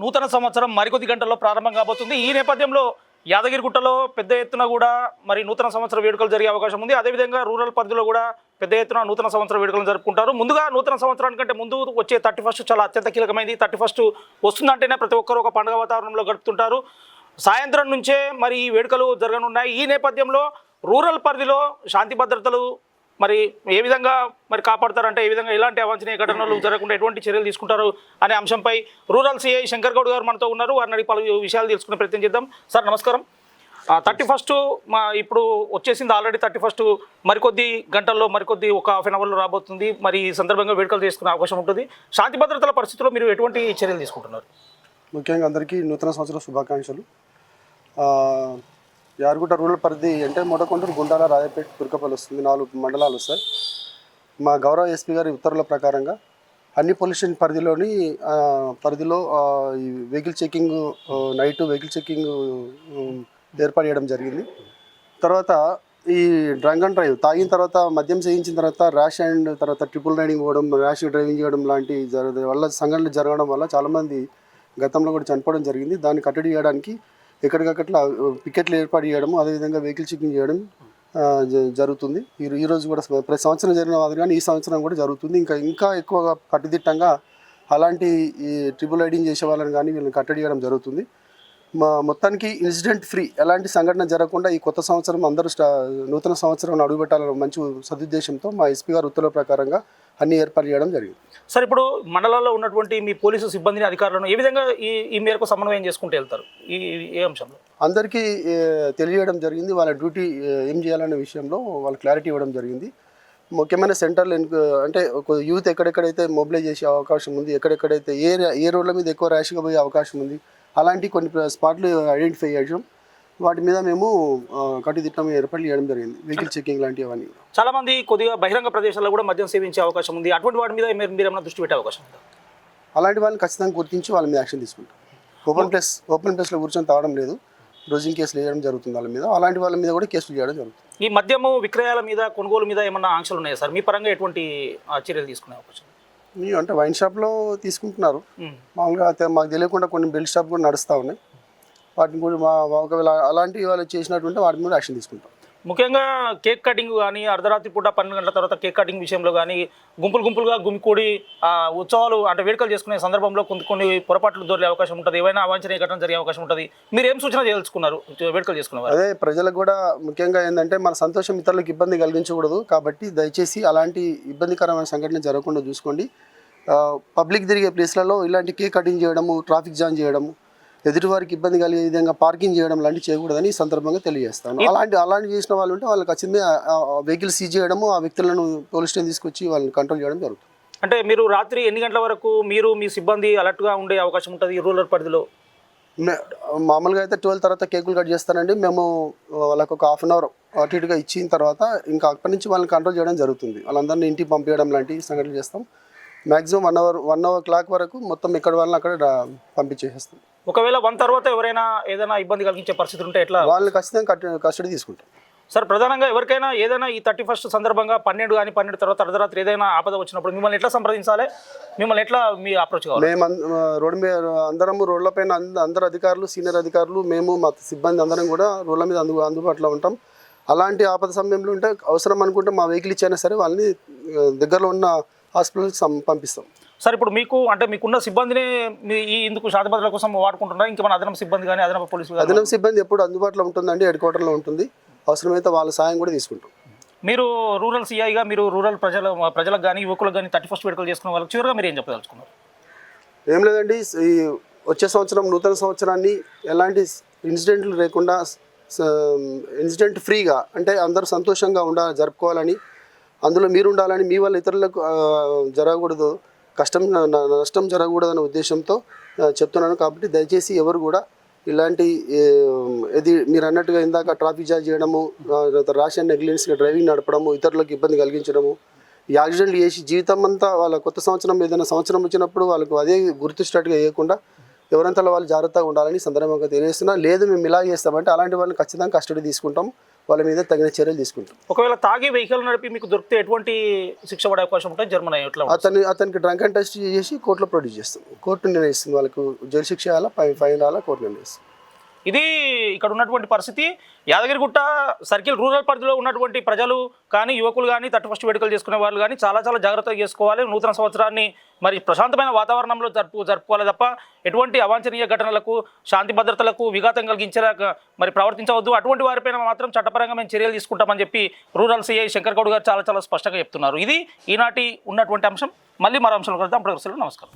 నూతన సంవత్సరం మరికొద్ది గంటల్లో ప్రారంభం కాబోతుంది. ఈ నేపథ్యంలో యాదగిరిగుట్టలో పెద్ద ఎత్తున కూడా మరి నూతన సంవత్సర వేడుకలు జరిగే అవకాశం ఉంది. అదేవిధంగా రూరల్ పరిధిలో కూడా పెద్ద ఎత్తున నూతన సంవత్సర వేడుకలు జరుపుకుంటారు. ముందుగా నూతన సంవత్సరానికంటే ముందు వచ్చే థర్టీ ఫస్ట్ చాలా అత్యంత కీలకమైంది. థర్టీ ఫస్ట్ వస్తుందంటేనే ప్రతి ఒక్కరు ఒక పండుగ వాతావరణంలో గడుపుతుంటారు. సాయంత్రం నుంచే మరి ఈ వేడుకలు జరగనున్నాయి. ఈ నేపథ్యంలో రూరల్ పరిధిలో శాంతి భద్రతలు మరి ఏ విధంగా మరి కాపాడతారంటే ఏ విధంగా ఎలాంటి అవాంఛనీయ ఘటనలు జరగకుండా ఎటువంటి చర్యలు తీసుకుంటారు అనే అంశంపై రూరల్ సిఐ శంకర్ గౌడ్ గారు మనతో ఉన్నారు. వారిని అడిగి పలు విషయాలు తెలుసుకునే ప్రయత్నం చేద్దాం. సార్ నమస్కారం. థర్టీ ఫస్ట్ మా ఇప్పుడు వచ్చేసింది ఆల్రెడీ థర్టీ ఫస్ట్. మరికొద్ది గంటల్లో మరికొద్ది ఒక హాఫ్ అన్ అవర్లో రాబోతుంది. మరి ఈ సందర్భంగా వేడుకలు చేసుకునే అవకాశం ఉంటుంది. శాంతి భద్రతల పరిస్థితుల్లో మీరు ఎటువంటి చర్యలు తీసుకుంటున్నారు? ముఖ్యంగా అందరికీ నూతన సంవత్సర శుభాకాంక్షలు. ఆ, రూరల్ పరిధి అంటే మొదకొండూరు గుండాల రాయపేట తుర్కపల్లి వస్తుంది నాలుగు మండలాలు వస్తాయి. మా గౌరవ ఎస్పీ గారి ఉత్తర్వుల ప్రకారంగా అన్ని పొల్యూషన్ పరిధిలోని పరిధిలో ఈ vehicle checking night vehicle checking ఏర్పాటు చేయడం జరిగింది. తర్వాత ఈ డ్రంక్ అండ్ డ్రైవ్ తాగిన తర్వాత మద్యం చేయించిన తర్వాత ర్యాష్ అండ్ తర్వాత ట్రిపుల్ రైడింగ్ పోవడం ర్యాష్ డ్రైవింగ్ చేయడం లాంటి జర వల్ల సంఘటనలు జరగడం వల్ల చాలామంది గతంలో కూడా చనిపోవడం జరిగింది. దాన్ని కట్టడి చేయడానికి ఎక్కడికక్కడ పికెట్లు ఏర్పాటు చేయడం అదేవిధంగా వెహికల్ చెకింగ్ చేయడం జ- జరుగుతుంది. ఈ రోజు కూడా ప్రతి సంవత్సరం జరిగిన మాదిరిగానే ఈ సంవత్సరం కూడా జరుగుతుంది. ఇంకా ఇంకా ఎక్కువగా కట్టుదిట్టంగా అలాంటి ఈ ట్రిపుల్ రైడింగ్ చేసే వాళ్ళని కానీ వీళ్ళని కట్టడి చేయడం జరుగుతుంది. మొత్తానికి ఇన్సిడెంట్ ఫ్రీ. ఎలాంటి సంఘటన జరగకుండా ఈ కొత్త సంవత్సరం అందరూ స్టా నూతన సంవత్సరం అడుగుపెట్టాలన్న మంచి సదుద్దేశంతో మా ఎస్పీ గారు ఉత్తర్వుల ప్రకారంగా అన్ని ఏర్పాటు చేయడం జరిగింది. సార్ ఇప్పుడు మండలాల్లో ఉన్నటువంటి మీ పోలీసు సిబ్బందిని అధికారులను ఏ విధంగా ఈ ఈ మేరకు సమన్వయం చేసుకుంటూ వెళ్తారు? ఈ ఏ అంశంలో. అందరికీ ఏ, తెలియజేయడం జరిగింది. వాళ్ళ డ్యూటీ ఏ, చేయాలనే విషయంలో వాళ్ళు క్లారిటీ ఇవ్వడం జరిగింది. ముఖ్యమైన సెంటర్లు అంటే ఒక యూత్ ఎక్కడెక్కడైతే మొబిలైజ్ చేసే అవకాశం ఉంది ఎక్కడెక్కడైతే ఏ ఏ రోడ్ల మీద ఎక్కువ ర్యాష్గా పోయే అవకాశం ఉంది అలాంటి కొన్ని స్పాట్లు ఐడెంటిఫై చేయడం వాటి మీద మేము కట్టుదిట్టం ఏర్పాట్లు చేయడం జరిగింది. వెహికల్ చెకింగ్ లాంటివి అవన్నీ చాలా మంది కొద్దిగా బహిరంగ ప్రదేశాల్లో కూడా మద్యం సేవించే అవకాశం ఉంది. అటువంటి వాటి మీద మీరు మీరు ఏమైనా దృష్టి పెట్టే అవకాశం ఉందా? అలాంటి వాళ్ళని ఖచ్చితంగా గుర్తించి వాళ్ళ మీద యాక్షన్ తీసుకుంటాం. ఓపెన్ ప్లేస్ ఓపెన్ ప్లేస్లో కూర్చొని తాగడం లేదు. రోజుంగ్ కేసులు వేయడం జరుగుతుంది వాళ్ళ మీద. అలాంటి వాళ్ళ మీద కూడా కేసులు చేయడం జరుగుతుంది. ఈ మద్యము విక్రయాల మీద కొనుగోలు మీద ఏమన్నా ఆంక్షలు ఉన్నాయా సార్? మీ పరంగా ఎటువంటి చర్యలు తీసుకునే అవకాశం? అంటే వైన్ షాప్లో తీసుకుంటున్నారు. మామూలుగా మాకు తెలియకుండా కొన్ని బెల్ట్ షాప్ కూడా నడుస్తూ ఉన్నాయి. వాటిని కూడా మా ఒకవేళ అలాంటి వాళ్ళు చేసినటువంటి వాటి మీద యాక్షన్ తీసుకుంటాం. ముఖ్యంగా కేక్ కటింగ్ కానీ అర్ధరాత్రి పూట పన్నెండు గంటల తర్వాత కేక్ కటింగ్ విషయంలో కానీ గుంపులు గుంపులుగా గుమికూడి ఉత్సవాలు అంటే వేడుకలు చేసుకునే సందర్భంలో కొన్ని కొన్ని పొరపాట్లు దొరికే అవకాశం ఉంటుంది. ఏవైనా అవాంఛనీయ ఘటన జరిగే అవకాశం ఉంటుంది. మీరు ఏం సూచన చేయదలుచుకున్నారు? వేడుకలు చేసుకున్నారు అదే ప్రజలకు కూడా ముఖ్యంగా ఏంటంటే మన సంతోషం ఇతరులకు ఇబ్బంది కలిగించకూడదు. కాబట్టి దయచేసి అలాంటి ఇబ్బందికరమైన సంఘటన జరగకుండా చూసుకోండి. పబ్లిక్ తిరిగే ప్లేస్లలో ఇలాంటి కేక్ కటింగ్ చేయడము ట్రాఫిక్ జామ్ చేయడము ఎదుటివారికి ఇబ్బంది కలిగే విధంగా పార్కింగ్ చేయడం లాంటివి చేయకూడదని ఈ సందర్భంగా తెలియజేస్తాను. అలాంటి అలాంటి చేసిన వాళ్ళు ఉంటే వాళ్ళకి ఖచ్చితంగా వెహికల్ సీజ్ చేయడము ఆ వ్యక్తులను పోలీస్ స్టేషన్ తీసుకొచ్చి వాళ్ళని కంట్రోల్ చేయడం జరుగుతుంది. అంటే మీరు రాత్రి ఎన్ని గంటల వరకు మీరు మీ సిబ్బంది అలర్ట్గా ఉండే అవకాశం ఉంటుంది రూరల్ పరిధిలో? మామూలుగా అయితే ట్వెల్వ్ తర్వాత కేకులు కట్ చేస్తానండి. మేము వాళ్ళకి ఒక హాఫ్ అన్ అవర్ అటు ఇటుగా ఇచ్చిన తర్వాత ఇంకా అక్కడి నుంచి వాళ్ళని కంట్రోల్ చేయడం జరుగుతుంది. వాళ్ళందరినీ ఇంటికి పంపించడం లాంటి సంఘటనలు చేస్తాం. Maximum one hour one hour clock వరకు మొత్తం ఎక్కడ వాళ్ళని అక్కడ పంపించేసేస్తాం. ఒకవేళ వన్ తర్వాత ఎవరైనా ఏదైనా ఇబ్బంది కలిగించే పరిస్థితి ఉంటే ఎట్లా? వాళ్ళని ఖచ్చితంగా కస్టడీ తీసుకుంటాం సార్ ప్రధానంగా ఎవరికైనా ఏదైనా ఈ థర్టీ ఫస్ట్ సందర్భంగా పన్నెండు కానీ పన్నెండు తర్వాత అర్ధరాత్రి ఏదైనా ఆపద వచ్చినప్పుడు మిమ్మల్ని ఎట్లా సంప్రదించాలి? మిమ్మల్ని ఎట్లా మీ అప్రోచ్ కావాలి? మేము రోడ్డు మీద అందరము రోడ్లపైన అంద- అందరు అధికారులు సీనియర్ అధికారులు మేము మా సిబ్బంది అందరం కూడా రోడ్ల మీద అందు అందుబాటులో ఉంటాం. అలాంటి ఆపద సమయంలో ఉంటే అవసరం అనుకుంటే మా వెహికల్ ఇచ్చైనా సరే వాళ్ళని దగ్గరలో ఉన్న హాస్పిటల్కి సం- పంపిస్తాం. సార్ ఇప్పుడు మీకు అంటే మీకున్న సిబ్బందిని మీ ఈ ఇందుకు శాంతి భద్రతల కోసం వాడుకుంటున్నారా? ఇంకేమైనా అదనపు సిబ్బంది కానీ అదనపు పోలీసులు కానీ? అదనం సిబ్బంది ఎప్పుడు అందుబాటులో ఉంటుందండి హెడ్ క్వార్టర్లో ఉంటుంది. అవసరమైతే వాళ్ళ సాయం కూడా తీసుకుంటాం. మీరు రూరల్ సిఐగా మీరు రూరల్ ప్రజల ప్రజలకు కానీ యువకులకు కానీ థర్టీ ఫస్ట్ వేడుకలు చేసుకున్న వాళ్ళకి చివరిగా మీరు ఏం చెప్పదలుచుకున్నారు? ఏం లేదండి ఈ వచ్చే సంవత్సరం నూతన సంవత్సరాన్ని ఎలాంటి ఇన్సిడెంట్లు లేకుండా ఇన్సిడెంట్ ఫ్రీగా అంటే అందరూ సంతోషంగా ఉండాలి జరుపుకోవాలని అందులో మీరు ఉండాలని మీ వల్ల ఇతరులకు జరగకూడదు. కష్టం న- నష్టం జరగకూడదనే ఉద్దేశంతో చెప్తున్నాను కాబట్టి దయచేసి ఎవరు కూడా ఇలాంటి ఇది మీరు అన్నట్టుగా ఇందాక ట్రాఫిక్ జామ్ చేయడము రాష్ అండ్ నెగ్లిజెన్స్గా డ్రైవింగ్ నడపడము ఇతరులకు ఇబ్బంది కలిగించడము ఈ యాక్సిడెంట్లు చేసి జీవితం అంతా వాళ్ళ కొత్త సంవత్సరం ఏదైనా సంవత్సరం వచ్చినప్పుడు వాళ్ళకు అదే గుర్తున్నట్టుగా వేయకుండా ఎవరంతా వాళ్ళు జాగ్రత్తగా ఉండాలని సందర్భంగా తెలియజేస్తున్నా. లేదు మేము ఇలా చేస్తామంటే అలాంటి వాళ్ళని ఖచ్చితంగా కస్టడీ తీసుకుంటాం. వాళ్ళ మీద తగిన చర్యలు తీసుకుంటాం. ఒకవేళ తాగి వెహికల్ నడిపి మీకు దొరికితే ఎటువంటి శిక్ష పడే అవకాశం ఉంటుంది జర్మన్ ఎట్లా? అతని అతనికి డ్రంక్ అండ్ టెస్ట్ చేసి కోర్టులో ప్రొడ్యూస్ చేస్తాం. కోర్టు నిర్ణయిస్తుంది వాళ్ళకు జైలు శిక్ష అలా ఫైన్ రాలా కోర్టు నిర్ణయిస్తుంది. ఇది ఇక్కడ ఉన్నటువంటి పరిస్థితి. యాదగిరిగుట్ట సర్కిల్ రూరల్ పరిధిలో ఉన్నటువంటి ప్రజలు కానీ యువకులు కానీ థర్టీ ఫస్ట్ వేడుకలు చేసుకునే వాళ్ళు కానీ చాలా చాలా జాగ్రత్తగా చేసుకోవాలి. నూతన సంవత్సరాన్ని మరి ప్రశాంతమైన వాతావరణంలో జరుపు జరుపుకోవాలి తప్ప ఎటువంటి అవాంఛనీయ ఘటనలకు శాంతి భద్రతలకు విఘాతం కలిగించేలా మరి ప్రవర్తించవద్దు. అటువంటి వారిపైన మాత్రం చట్టపరంగా మేము చర్యలు తీసుకుంటామని చెప్పి రూరల్ సిఐ శంకర్ గౌడ్ గారు చాలా చాలా స్పష్టంగా చెప్తున్నారు. ఇది ఈనాటి ఉన్నటువంటి అంశం. మళ్ళీ మరో అంశంలో కలుద్దాం. అప్పటికి నమస్కారం.